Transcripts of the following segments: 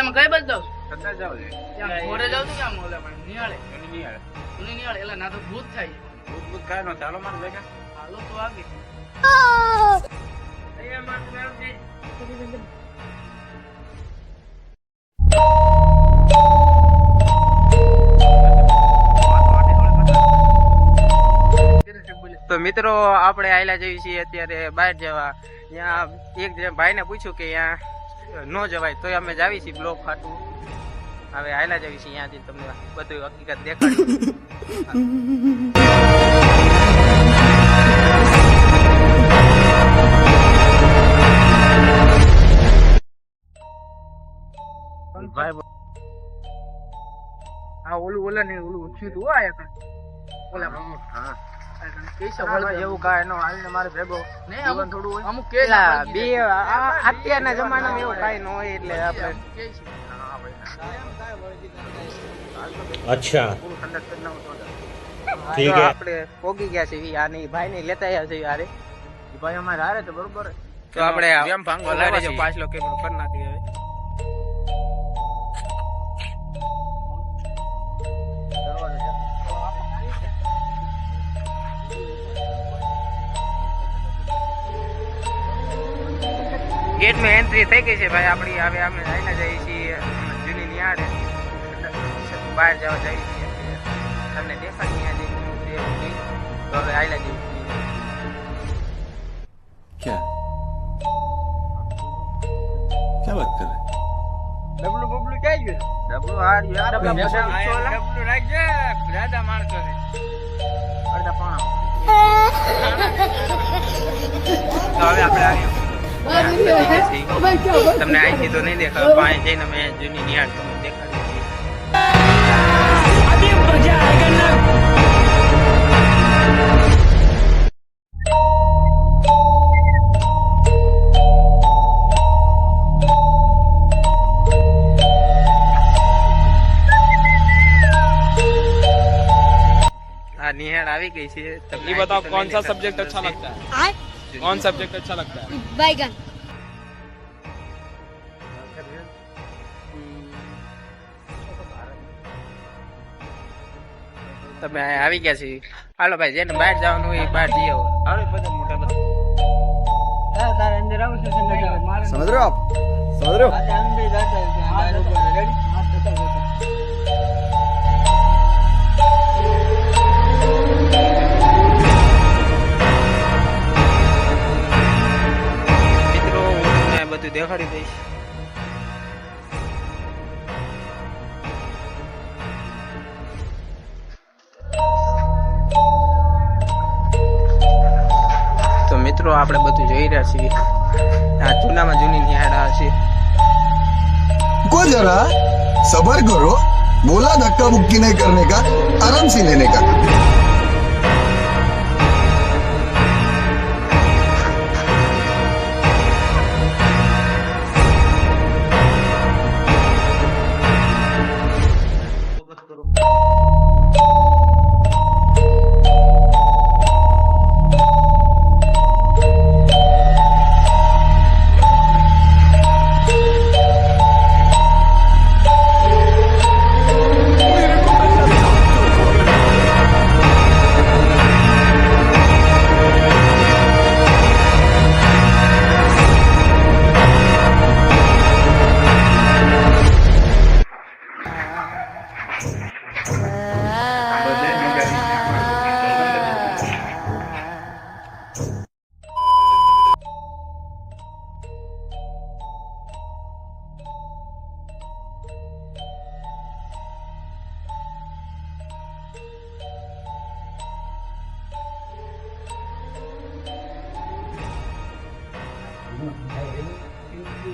ત્યાં ઘોડે જાવ છું ક્યાં મોલે પણ નિહાળે? એની ઉની નિહાળે એટલે ના તો ભૂત થાય. ભૂત ભૂત કાંઈ નો ચાલો મારે ભેગા હાલો તો આગે અહીંયા મારે મેળવ છે. તો મિત્રો આપણે આયલા જઈએ છીએ અત્યારે બહાર જવા. ત્યાં એક ભાઈ ભાઈને પૂછ્યું કે ત્યાં ન જવાય તોય અમે જાવી છીએ બ્લોક ખાતું હવે આયલા જવી છીએ ત્યાંથી તમને બધું હકીકત દેખાડી. હા ઓલું ઓલા ને ઓલું થયું તું આ એક ઓલા હા. એવું ગયા છે આ ભાઈ. ને લેતા આવ્યા છે યારે ભાઈ અમારે હારે તો બરોબર. તો આપણે પાછલો ગેટની એન્ટ્રી થઈ ગઈ છે ભાઈ. આપણી હવે અમે આવીને જઈએ છીએ જૂની નિહાળે બહાર જવા જઈએ છીએ. તમને દેખાય ત્યાં તો હવે આવીને જઈએ ક્યાં? માણસો ને હવે આવ્યો તમને અહીંથી તો નહીં દેખાય પણ અહીં જઈને અમે જૂની નિહાળ તમને દેખાડીએ છીએ આ નિહાળ આવી ગઈ છે તમને ये बताओ અહીંથી તો कौन નહીં सा દેખાય. सब्जेक्ट अच्छा लगता है आय कौन सब्जेक्ट अच्छा लगता है बैगन તમે અહીંયા આવી ગયા છીએ હાલો ભાઈ જેને બહાર જવાનું હોય એ બહાર જઈએ હાલો બધા મોટા બધા समझ रहे हो आप समझ रहे हो મિત્રો દેખાડી દઈશ. તો મિત્રો, આપણે બધું જોઈ રહ્યા છીએ. આ જૂનામાં જૂની નિહાળા છે. કો જરા સબર કરો, બોલા ધક્કા મુક્કી નહીં કરને કા આરામથી લેને કા.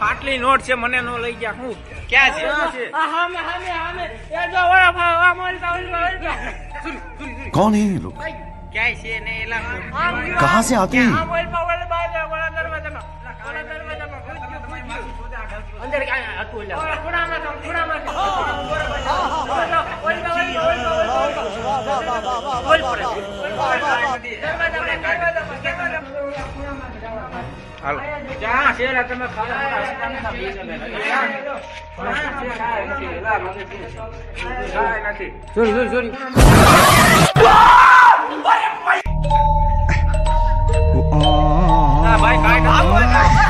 પાટલી નોટ છે મને નો લઈ ગયા. હું? ક્યાં છે? કોણ હે લોગ ક્યાં છે ને કહા સે આતે હા મોલ પા ઓલ અંદર ક્યાં હતું તમને બતાવી દો અત્યારે કાંઈ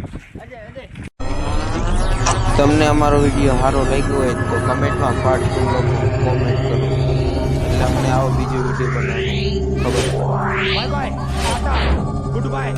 તમને અમારો વીડિયો સારો લાગ્યો હોય તો કમેન્ટમાં પાર્ટ ટુ કોમેન્ટ કરો તમને આવો બીજો વીડિયો બનાવી ખબર ગુડ બાય